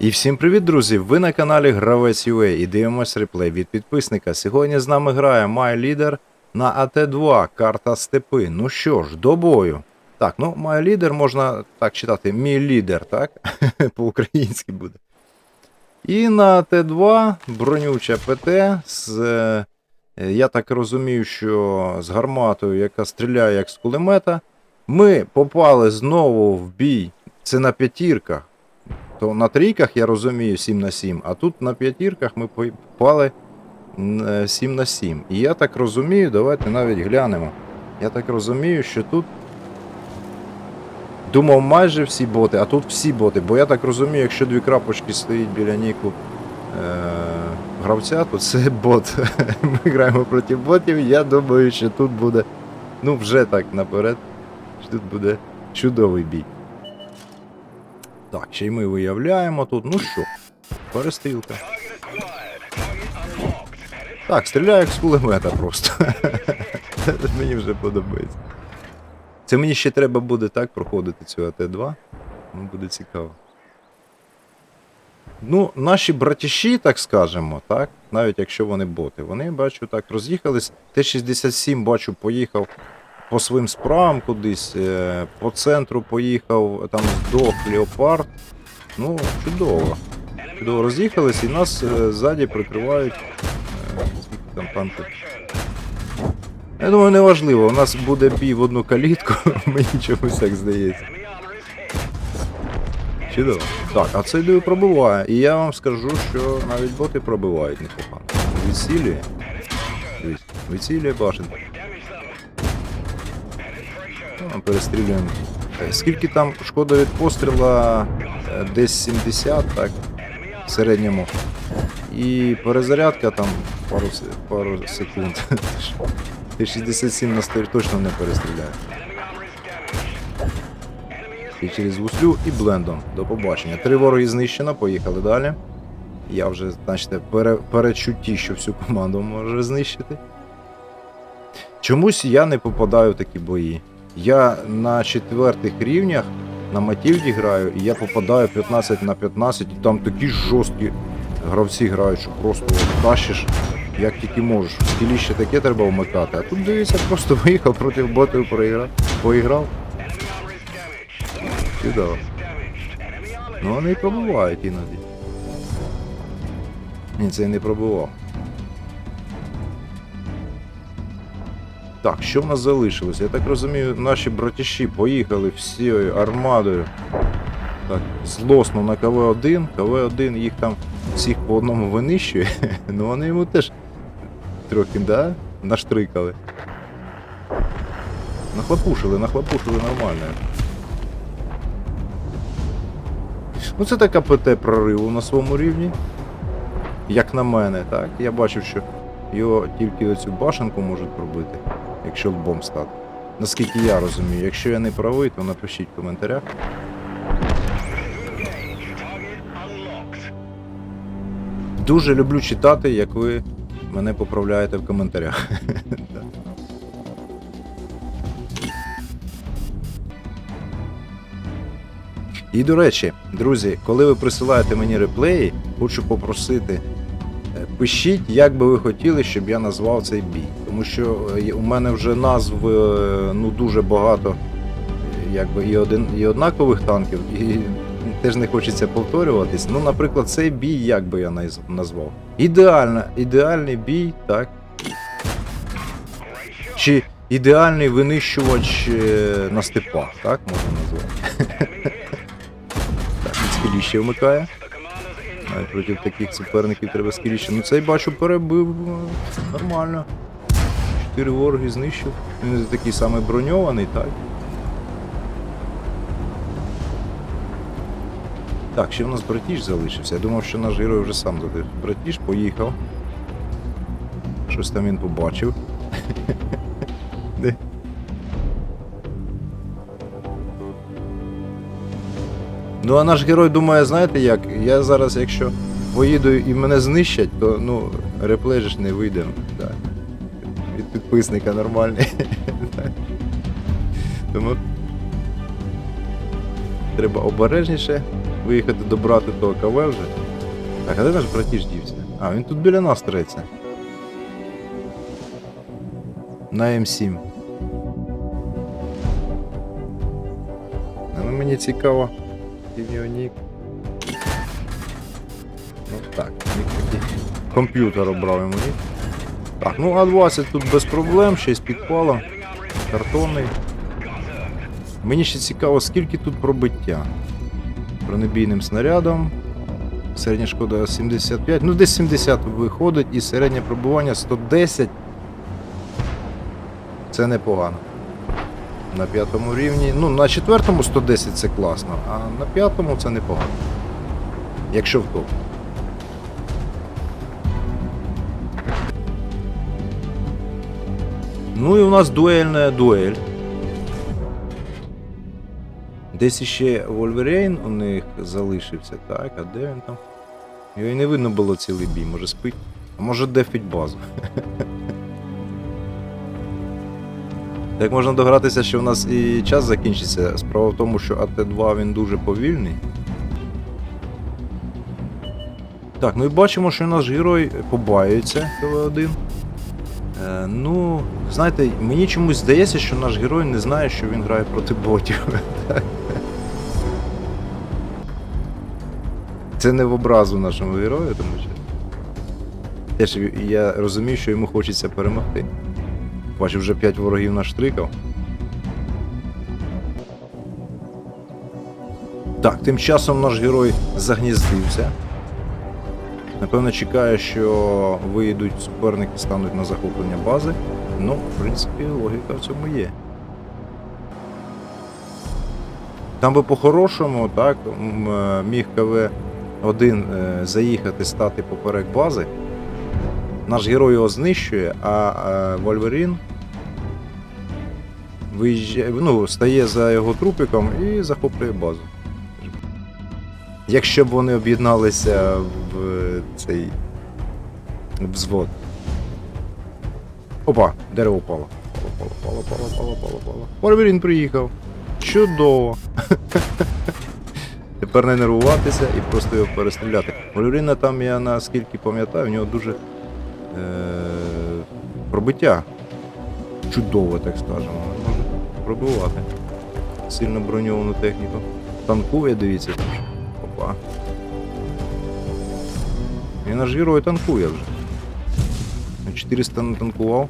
І всім привіт, друзі! Ви на каналі Гравець UA і дивимось реплей від підписника. Сьогодні з нами грає My Leader на АТ2, карта Степи. Ну що ж, до бою. Так, ну My Leader можна так читати, мій лідер, так? По-українськи буде. І на АТ2 бронюча ПТ з. е, Я так розумію, що з гарматою, яка стріляє як з кулемета. Ми попали знову в бій. Це на п'ятірках. То на трійках я розумію 7 на 7, а тут на п'ятірках ми попали е, 7 на 7. І я так розумію, давайте навіть глянемо. Я так розумію, що тут. Думав майже всі боти, а тут всі боти. Бо я так розумію, якщо дві крапочки стоїть біля ніку е- гравця, то це бот. Ми граємо проти ботів. Я думаю, що тут буде. Ну, вже так наперед. Що тут буде чудовий бій. Так, ще й ми виявляємо тут. Ну що, перестрілка. Так, стріляю як з кулемета просто. мені вже подобається. Це мені ще треба буде так проходити цю АТ-2. Ну, буде цікаво. Ну, наші братіші, так скажемо, так, навіть якщо вони боти, вони, бачу, так роз'їхались. Т-67, бачу, поїхав по своїм справам кудись, е, по центру поїхав, там здох Леопард. Ну, чудово. Чудово роз'їхались і нас е, ззаді прикривають. Е, там танків? Я думаю, не важливо, у нас буде бій в одну калітку, мені чомусь так здається. Чудово. Так, а цей дою пробиває. І я вам скажу, що навіть боти пробивають непогано. Відсілює. Дивіться, відсілює башенку. Перестрілюємо. Е, Скільки там шкода від постріла? Е, Десь 70, так, в середньому. І перезарядка там пару, пару секунд. Т-67 на стиль точно не перестріляє. І через гуслю і блендом. До побачення. Три вороги знищено, поїхали далі. Я вже, значите, пере, перечутті, що всю команду може знищити. Чомусь я не попадаю в такі бої. Я на четвертих рівнях на Матільді граю, і я попадаю 15 на 15, і там такі жорсткі гравці грають, що просто тащиш, як тільки можеш. В стілі ще таке треба вмикати. А тут дивіться, просто виїхав проти ботів, проіграв, поіграв. Чудово. Ну вони і пробувають іноді. Ні, це не пробував. Так, що в нас залишилось? Я так розумію, наші братіші поїхали всією армадою. Так, злосно на КВ-1. КВ-1 їх там всіх по одному винищує. Ну вони йому теж трохи, да? Наштрикали. Нахлопушили, нахлопушили нормально. Ну це така ПТ прориву на своєму рівні. Як на мене, так? Я бачив, що його тільки оцю башенку можуть пробити, якщо лбом стати. Наскільки я розумію. Якщо я не правий, то напишіть в коментарях. Дуже люблю читати, як ви мене поправляєте в коментарях. І до речі, друзі, коли ви присилаєте мені реплеї, хочу попросити, пишіть, як би ви хотіли, щоб я назвав цей бій. Тому що е, у мене вже назв е, ну, дуже багато якби, і, один, і однакових танків, і теж не хочеться повторюватись. Ну, наприклад, цей бій, як би я назвав? Ідеально, ідеальний бій, так. Чи ідеальний винищувач е, на степах, так можна назвати. Так, від скеліще вмикає. Навіть проти таких суперників треба скеліще. Ну цей бачу перебив нормально. Чотири вороги знищив. Він такий самий броньований, так. Так, ще в нас братіж залишився. Я думав, що наш герой вже сам туди. Братіж поїхав. Щось там він побачив. Ну а наш герой думає, знаєте як? Я зараз, якщо поїду і мене знищать, то ну, реплей не вийде. Так. Від підписника нормальний. Тому треба обережніше виїхати добрати до КВ вже. Так, а де наш братіж дівся? А, він тут біля нас треться. На М7. Ну мені цікаво. Який. Ну так, нік такий. Комп'ютер обрав йому. Так, ну А20 тут без проблем, ще й з підпалом. Картонний. Мені ще цікаво, скільки тут пробиття. Бронебійним снарядом. Середня шкода 75. Ну, десь 70 виходить і середнє пробування 110. Це непогано. На п'ятому рівні. Ну, на четвертому 110 це класно, а на п'ятому це непогано. Якщо в топ. Ну і у нас дуельна дуель. Десь іще Вольверейн у них залишився, так, а де він там? Його і не видно було цілий бій, може спить, а може дефить базу. Так можна догратися, що у нас і час закінчиться. Справа в тому, що АТ-2 він дуже повільний. Так, ну і бачимо, що наш герой побаюється КВ-1. Е, ну, знаєте, мені чомусь здається, що наш герой не знає, що він грає проти ботів. Це не в образу нашому герою, тому що. Теж я розумію, що йому хочеться перемогти. Бачу, вже 5 ворогів наштрикав. Так, тим часом наш герой загніздився. Напевно, чекає, що виїдуть суперники, стануть на захоплення бази. Ну, в принципі, логіка в цьому є. Там би по-хорошому, так, е, міг КВ-1 е, заїхати, стати поперек бази. Наш герой його знищує, а е, Вольверін виїжджає, ну, стає за його трупиком і захоплює базу. Якщо б вони об'єдналися в цей взвод. Опа, дерево впало. Пало, пало, пало, пало, пало, пало. Вольверін приїхав. Чудово. Тепер не нервуватися і просто його перестріляти. Вольверіна там, я наскільки пам'ятаю, в нього дуже пробиття. Чудове, так скажемо. Може пробивати. Сильно броньовану техніку. Танкує, дивіться. теж. Опа. І наш герой танкує вже. На 400 натанкував.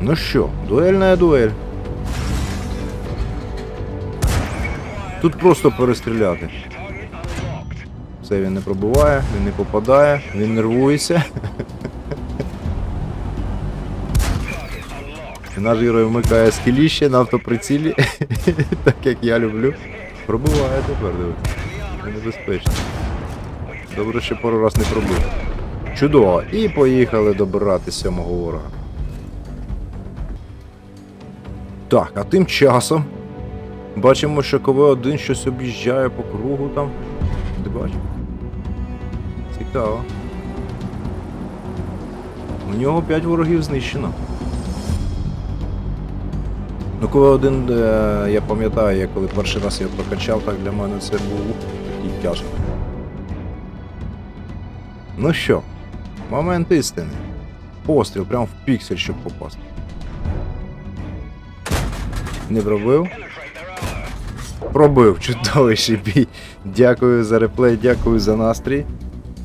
Ну що, дуельна дуель. Тут просто перестріляти. Все, він не пробиває, він не попадає, він нервується. Наш герой вмикає скіліще на автоприцілі, так як я люблю. Пробиває тепер. Це небезпечно. Добре, що пару раз не пробив. Чудово. І поїхали добирати сьомого ворога. Так, а тим часом бачимо, що КВ-1 щось об'їжджає по кругу там. Ти бачиш? Цікаво. У нього 5 ворогів знищено. Ну, КВ-1, е, я пам'ятаю, я коли перший раз його прокачав, так для мене це був такий тяжко. Ну що, момент істини. Постріл прямо в піксель, щоб попасти. Не пробив? Пробив, чудовий бій. Дякую за реплей, дякую за настрій.